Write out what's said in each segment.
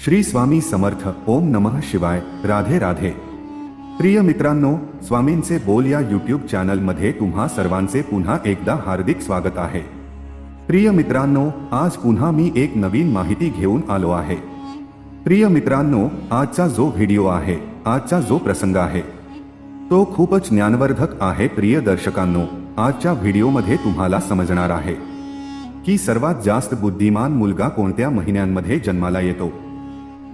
श्री स्वामी समर्थ, ओम नमः शिवाय, राधे राधे। प्रिय मित्रांनो, स्वामींचे बोल या यूट्यूब चॅनलमध्ये तुम्हा सर्वांचे पुन्हा एकदा हार्दिक स्वागत आहे. प्रिय मित्रांनो, आज पुन्हा मी एक नवीन माहिती घेऊन आलो आहे. प्रिय मित्रांनो, आजचा जो व्हिडिओ आहे, आजचा जो प्रसंग आहे तो खूपच ज्ञानवर्धक आहे प्रिय दर्शकांनो, आजच्या व्हिडिओमध्ये तुम्हाला समजणार आहे की सर्वात जास्त बुद्धिमान मुलगा कोणत्या महिन्यांमध्ये जन्माला येतो?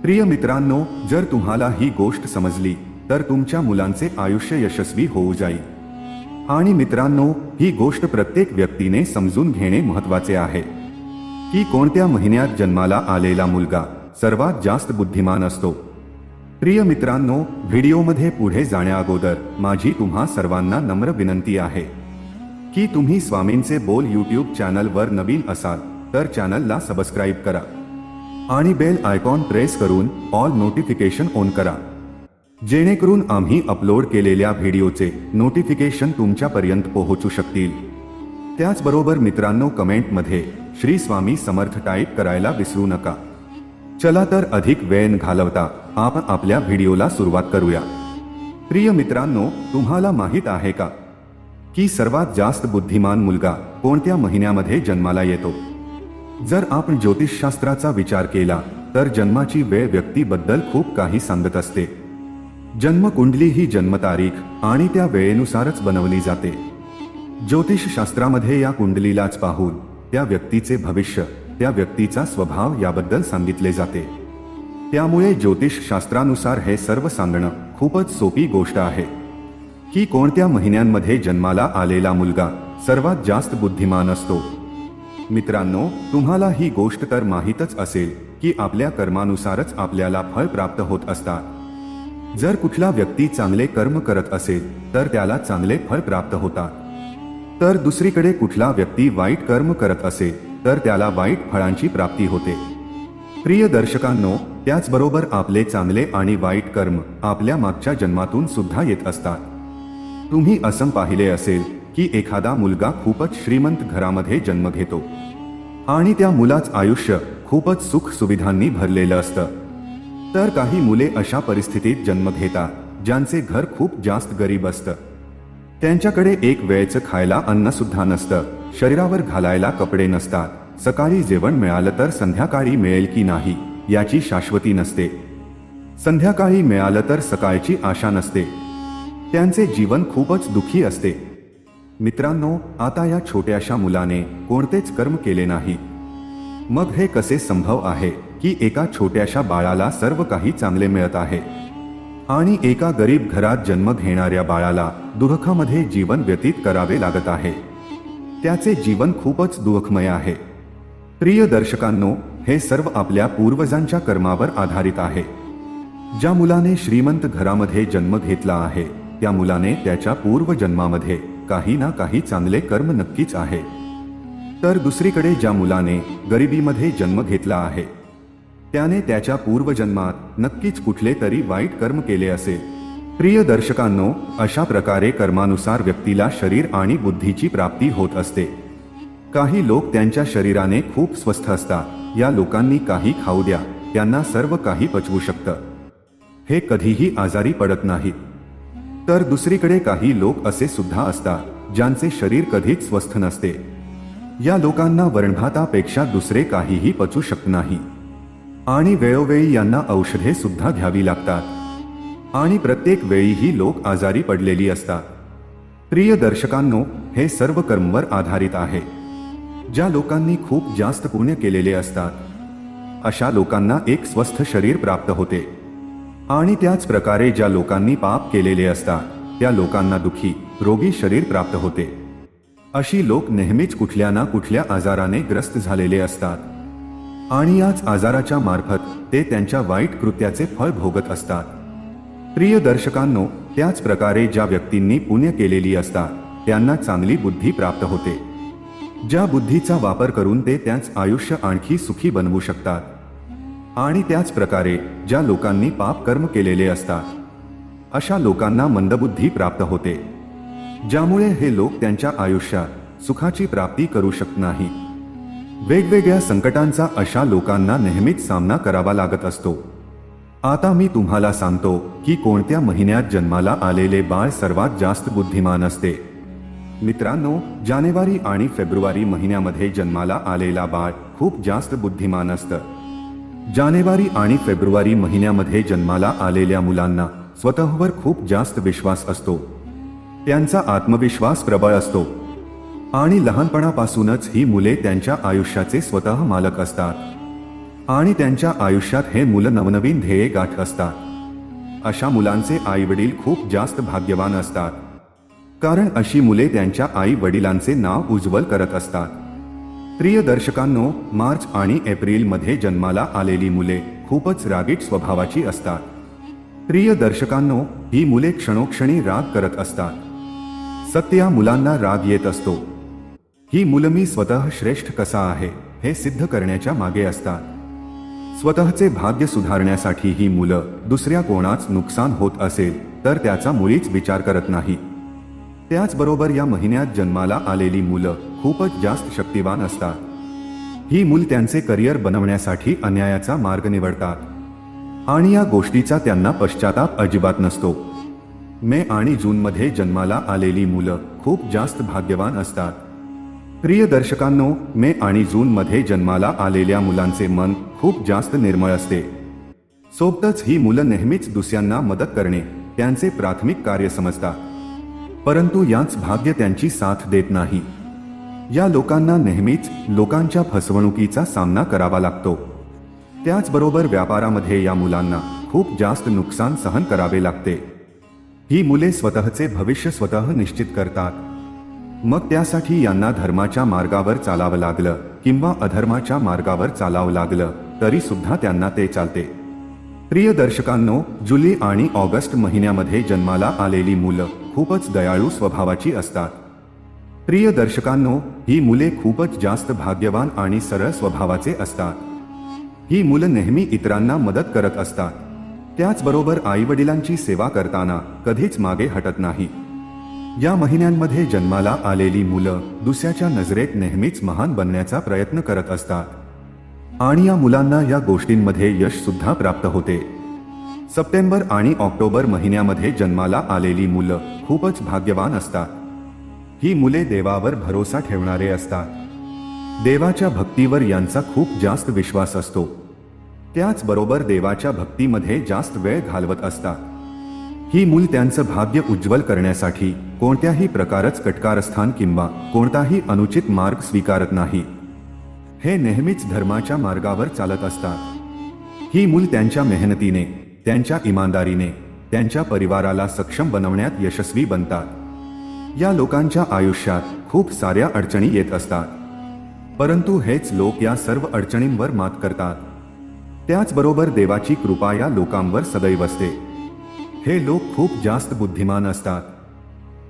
प्रिय मित्रांनो जर तुम्हाला ही गोष्ट समजली तर तुमच्या मुलांचे आयुष्य यशस्वी होऊ जाईल. आणि मित्रांनो ही गोष्ट प्रत्येक व्यक्तीने समजून घेणे महत्त्वाचे आहे. की कोणत्या महिन्यात जन्माला आलेला मुलगा सर्वात जास्त बुद्धिमान असतो? प्रिय मित्रांनो व्हिडिओमध्ये पुढे जाण्याअगोदर माझी तुम्हा सर्वांना नम्र विनंती आहे. की तुम्ही स्वामींचे बोल यूट्यूब चॅनलवर नवीन असाल तर चॅनलला सबस्क्राईब करा. आणि बेल आयकॉन प्रेस करून ऑल नोटिफिकेशन ऑन करा. जेणेकरून आम्ही अपलोड केलेल्या व्हिडिओचे नोटिफिकेशन तुमच्यापर्यंत पोहोचू शकतील. त्याचबरोबर मित्रांनो कमेंटमध्ये श्री स्वामी समर्थ टाईप करायला विसरू नका. चला तर अधिक वेळ घालवता आपण आपल्या व्हिडिओला सुरुवात करूया. प्रिय मित्रांनो तुम्हाला माहीत आहे का? की सर्वात जास्त बुद्धिमान मुलगा कोणत्या महिन्यामध्ये जन्माला येतो? जर आपण ज्योतिषशास्त्राचा विचार केला तर जन्माची वेळ व्यक्तीबद्दल खूप काही सांगत असते. जन्मकुंडली ही जन्मतारीख आणि त्या वेळेनुसारच बनवली जाते. ज्योतिषशास्त्रामध्ये या कुंडलीलाच पाहून त्या व्यक्तीचे भविष्य त्या व्यक्तीचा स्वभाव याबद्दल सांगितले जाते. त्यामुळे ज्योतिषशास्त्रानुसार हे सर्व सांगणं खूपच सोपी गोष्ट आहे. की कोणत्या महिन्यांमध्ये जन्माला आलेला मुलगा सर्वात जास्त बुद्धिमान असतो मित्रांनो तुम्हाला ही गोष्ट तर माहीतच असेल की आपल्या कर्मानुसारच आपल्याला फळ प्राप्त होत असतात. जर कुठला व्यक्ती चांगले कर्म करत असेल तर त्याला चांगले फळ प्राप्त होतात. तर दुसरीकडे कुठला व्यक्ती वाईट कर्म करत असेल तर त्याला वाईट फळांची प्राप्ती होते. प्रिय दर्शकांनो त्याचबरोबर आपले चांगले आणि वाईट कर्म आपल्या मागच्या जन्मातून सुद्धा येत असतात. तुम्ही असं पाहिले असेल की एखादा मुलगा खूपच श्रीमंत घरामध्ये जन्म घेतो. आणि त्या मुलाच आयुष्य खूपच सुख सुविधांनी भरलेलं असतं. तर काही मुले अशा परिस्थितीत जन्म घेतात ज्यांचे घर खूप जास्त गरीब असतं. त्यांच्याकडे एक वेळचं खायला अन्न सुद्धा नसतं शरीरावर घालायला कपडे नसतात सकाळी जेवण मिळालं तर संध्याकाळी मिळेल की नाही याची शाश्वती नसते. संध्याकाळी मिळालं तर सकाळची आशा नसते. त्यांचे जीवन खूपच दुःखी असते. मित्रांनो आता या छोट्याशा मुलाने कोणतेच कर्म केले नाही. मग हे कसे संभव आहे की एका छोट्याशा बाळाला सर्व काही चांगले मिळत आहे? आणि एका गरीब घरात जन्म घेणाऱ्या बाळाला दुःखामध्ये जीवन व्यतीत करावे लागत आहे. त्याचे जीवन खूपच दुःखमय आहे. प्रिय दर्शकांनो हे सर्व आपल्या पूर्वजांच्या कर्मावर आधारित आहे. ज्या मुलाने श्रीमंत घरामध्ये जन्म घेतला आहे त्या मुलाने त्याच्या पूर्वजन्मामध्ये काही ना काही चांगले कर्म नक्कीच आहे. तर दुसरीकडे ज्या मुलाने गरिबीमध्ये जन्म घेतला आहे त्याने त्याच्या पूर्वजन्मात नक्कीच कुठले तरी वाईट कर्म केले असेल प्रिय दर्शकांनो अशा प्रकारे कर्मानुसार व्यक्तीला शरीर आणि बुद्धीची प्राप्ती होत असते. काही लोक त्यांच्या शरीराने खूप स्वस्थ असतात. या लोकांनी काही खाऊ द्या त्यांना सर्व काही पचवू शकतं. हे कधीही आजारी पडत नाहीत. तर दुसरीकडे काही लोक असे सुद्धा असतात ज्यांचे शरीर कधीच स्वस्थ नसते. या लोकांना वरणभातापेक्षा दुसरे काहीही पचू शकत नाही. आणि वेळोवेळी यांना औषधे सुद्धा घ्यावी लागतात. आणि प्रत्येक वेळी ही लोक आजारी पडलेली असतात. प्रिय दर्शकांनो हे सर्व कर्मवर आधारित आहे. ज्या लोकांनी खूप जास्त पुण्य केलेले असतात अशा लोकांना एक स्वस्थ शरीर प्राप्त होते. आणि त्याच प्रकारे ज्या लोकांनी पाप केलेले असतात त्या लोकांना दुखी रोगी शरीर प्राप्त होते. अशी लोक नेहमीच कुठल्या ना कुठल्या आजाराने ग्रस्त झालेले असतात. आणि याच आजाराच्या मार्फत ते त्यांच्या वाईट कृत्याचे फळ भोगत असतात. प्रिय दर्शकांनो त्याच प्रकारे ज्या व्यक्तींनी पुण्य केलेली असतात त्यांना चांगली बुद्धी प्राप्त होते. ज्या बुद्धीचा वापर करून ते त्याच आयुष्य आणखी सुखी बनवू शकतात. आणि त्याच प्रकारे ज्या लोकांनी पाप कर्म केलेले असतात अशा लोकांना मंदबुद्धी प्राप्त होते ज्यामुळे हे लोक त्यांच्या आयुष्यात सुखाची प्राप्ती करू शकत नाही. वेगवेगळ्या संकटांचा अशा लोकांना नेहमीच सामना करावा लागत असतो. आता मी तुम्हाला सांगतो की कोणत्या महिन्यात जन्माला आलेले बाळ सर्वात जास्त बुद्धिमान असते. मित्रांनो जानेवारी आणि फेब्रुवारी महिन्यामध्ये जन्माला आलेला बाळ खूप जास्त बुद्धिमान असतं. जानेवारी आणि फेब्रुवारी महिन्यामध्ये जन्माला आलेल्या मुलांना स्वतःवर खूप जास्त विश्वास असतो. त्यांचा आत्मविश्वास प्रबळ असतो. आणि लहानपणापासूनच ही मुले त्यांच्या आयुष्याचे स्वतः मालक असतात. आणि त्यांच्या आयुष्यात हे मुलं नवनवीन ध्येय गाठ असतात. अशा मुलांचे आई वडील खूप जास्त भाग्यवान असतात. कारण अशी मुले त्यांच्या आई वडिलांचे नाव उज्ज्वल करत असतात. प्रिय दर्शकांनो मार्च आणि एप्रिलमध्ये जन्माला आलेली मुले खूपच रागीट स्वभावाची असतात. प्रिय दर्शकांनो ही मुले क्षणोक्षणी राग करत असतात. सत्य या मुलांना राग येत असतो. ही मुलं मी स्वतः श्रेष्ठ कसा आहे हे सिद्ध करण्याच्या मागे असतात. स्वतःचे भाग्य सुधारण्यासाठी ही मुलं दुसऱ्या कोणाच नुकसान होत असेल तर त्याचा मुळीच विचार करत नाही. त्याचबरोबर या महिन्यात जन्माला आलेली मुलं खूपच जास्त शक्तिवान असतात. ही मूल त्यांचे करिअर बनवण्यासाठी अन्यायाचा मार्ग निवडतात. आणि या गोष्टीचा त्यांना पश्चाताप अजिबात नसतो. मे आणि जूनमध्ये जन्माला आलेली मुलं खूप जास्त भाग्यवान असतात. प्रिय दर्शकांनो मे आणि जूनमध्ये जन्माला आलेल्या मुलांचे मन खूप जास्त निर्मळ असते. सोबतच ही मुलं नेहमीच दुसऱ्यांना मदत करणे त्यांचे प्राथमिक कार्य समजतात. परंतु याच भाग्य त्यांची साथ देत नाही. या लोकांना नेहमीच लोकांच्या फसवणुकीचा सामना करावा लागतो. त्याचबरोबर व्यापारामध्ये या मुलांना खूप जास्त नुकसान सहन करावे लागते. ही मुले स्वतःचे भविष्य स्वतः निश्चित करतात. मग त्यासाठी यांना धर्माच्या मार्गावर चालावं लागलं किंवा अधर्माच्या मार्गावर चालावं लागलं तरी सुद्धा त्यांना ते चालते. प्रिय दर्शकांनो जुलै आणि ऑगस्ट महिन्यामध्ये जन्माला आलेली मुलं खूपच दयाळू स्वभावाची असतात. प्रिय दर्शकांनो ही मुले खूपच जास्त भाग्यवान आणि सरळ स्वभावाचे असतात. ही मुलं नेहमी इतरांना मदत करत असतात. त्याचबरोबर आईवडिलांची सेवा करताना कधीच मागे हटत नाही. या महिन्यांमध्ये जन्माला आलेली मुलं दुसऱ्याच्या नजरेत नेहमीच महान बनण्याचा प्रयत्न करत असतात. आणि या मुलांना या गोष्टींमध्ये यश सुद्धा प्राप्त होते. सप्टेंबर आणि ऑक्टोबर महिन्यामध्ये जन्माला आलेली मुलं खूपच भाग्यवान असतात. ही मुले देवावर भरोसा ठेवणारे असतात. देवाच्या भक्तीवर यांचा खूप जास्त विश्वास असतो. त्याचबरोबर देवाच्या भक्तीमध्ये जास्त वेळ घालवत असतात. ही मूल त्यांचं भाग्य उज्ज्वल करण्यासाठी कोणत्याही प्रकारच कटकारस्थान किंवा कोणताही अनुचित मार्ग स्वीकारत नाही. हे नेहमीच धर्माच्या मार्गावर चालत असतात. ही मूल त्यांच्या मेहनतीने त्यांच्या इमानदारीने त्यांच्या परिवाराला सक्षम बनवण्यात यशस्वी बनतात. या लोकांच्या आयुष्यात खूप साऱ्या अडचणी येत असतात. परंतु हेच लोक या सर्व अडचणींवर मात करतात. त्याचबरोबर देवाची कृपा या लोकांवर सदैव असते. हे लोक खूप जास्त बुद्धिमान असतात.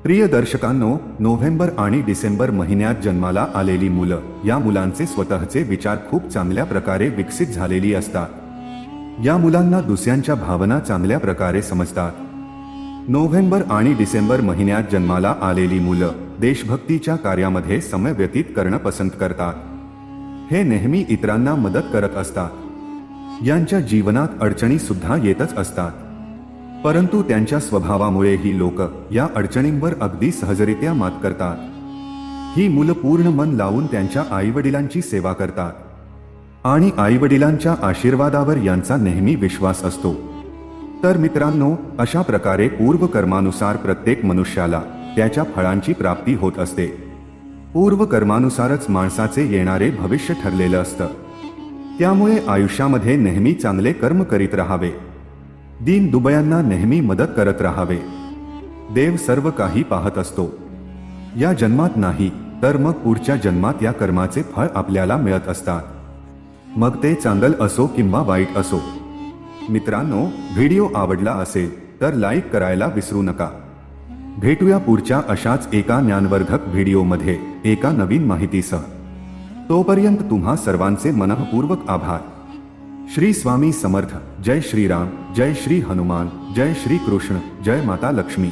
प्रिय दर्शकांनो नोव्हेंबर आणि डिसेंबर महिन्यात जन्माला आलेली मुलं या मुलांचे स्वतःचे विचार खूप चांगल्या प्रकारे विकसित झालेली असतात. या मुलांना दुसऱ्यांच्या भावना चांगल्या प्रकारे समजतात. नोव्हेंबर आणि डिसेंबर महिन्यात जन्माला आलेली मुलं देशभक्तीच्या कार्यामध्ये समय व्यतीत करणं पसंत करतात. हे नेहमी इतरांना मदत करत असतात. यांच्या जीवनात अडचणी सुद्धा येतच असतात. परंतु त्यांच्या स्वभावामुळे ही लोक या अडचणींवर अगदी सहजरित्या मात करतात. ही मुलं पूर्ण मन लावून त्यांच्या आईवडिलांची सेवा करतात. आणि आईवडिलांच्या आशीर्वादावर यांचा नेहमी विश्वास असतो. तर मित्रांनो अशा प्रकारे पूर्वकर्मानुसार प्रत्येक मनुष्याला त्याच्या फळांची प्राप्ती होत असते. पूर्वकर्मानुसारच माणसाचे येणारे भविष्य ठरलेलं असतं. त्यामुळे आयुष्यामध्ये नेहमी चांगले कर्म करीत राहावे. दीन दुबयांना नेहमी मदत करत राहावे. देव सर्व काही पाहत असतो. या जन्मात नाही तर मग पुढच्या जन्मात या कर्माचे फळ आपल्याला मिळत असतात. मग ते चांगल असो किंवा वाईट असो मित्रांनो व्हिडिओ आवडला असेल तर लाईक करायला विसरू नका. भेटूया पुढच्या अशाच एका ज्ञानवर्धक व्हिडिओमध्ये एका नवीन माहितीसह. तोपर्यंत तुम्हा सर्वांचे मनःपूर्वक आभार. श्री स्वामी समर्थ जय श्रीराम जय श्री हनुमान जय श्री कृष्ण जय माता लक्ष्मी.